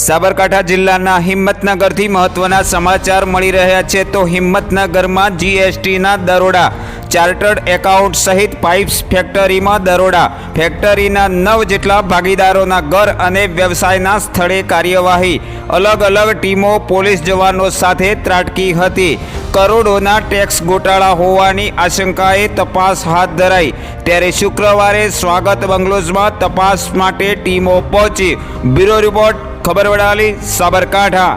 સાબરકાંઠા જિલ્લાના હિંમતનગરથી મહત્વના સમાચાર મળી રહ્યા છે તો હિંમતનગરમાં જીએસટીના દરોડા, ચાર્ટર્ડ એકાઉન્ટ સહિત પાઇપ્સ ફેક્ટરીમાં દરોડા, ફેક્ટરીના નવ જેટલા ભાગીદારોના ઘર અને વ્યવસાયના સ્થળે કાર્યવાહી અલગ અલગ ટીમો પોલીસ જવાનો સાથે ત્રાટકી હતી. કરોડોના ટેક્સ ગોટાળા હોવાની આશંકાએ તપાસ હાથ ધરાઈ. ત્યારે શુક્રવારે સ્વાગત બંગલોઝમાં તપાસ માટે ટીમો પહોંચી. બ્યુરો રિપોર્ટ ખબર વડાલી સાબરકાંઠા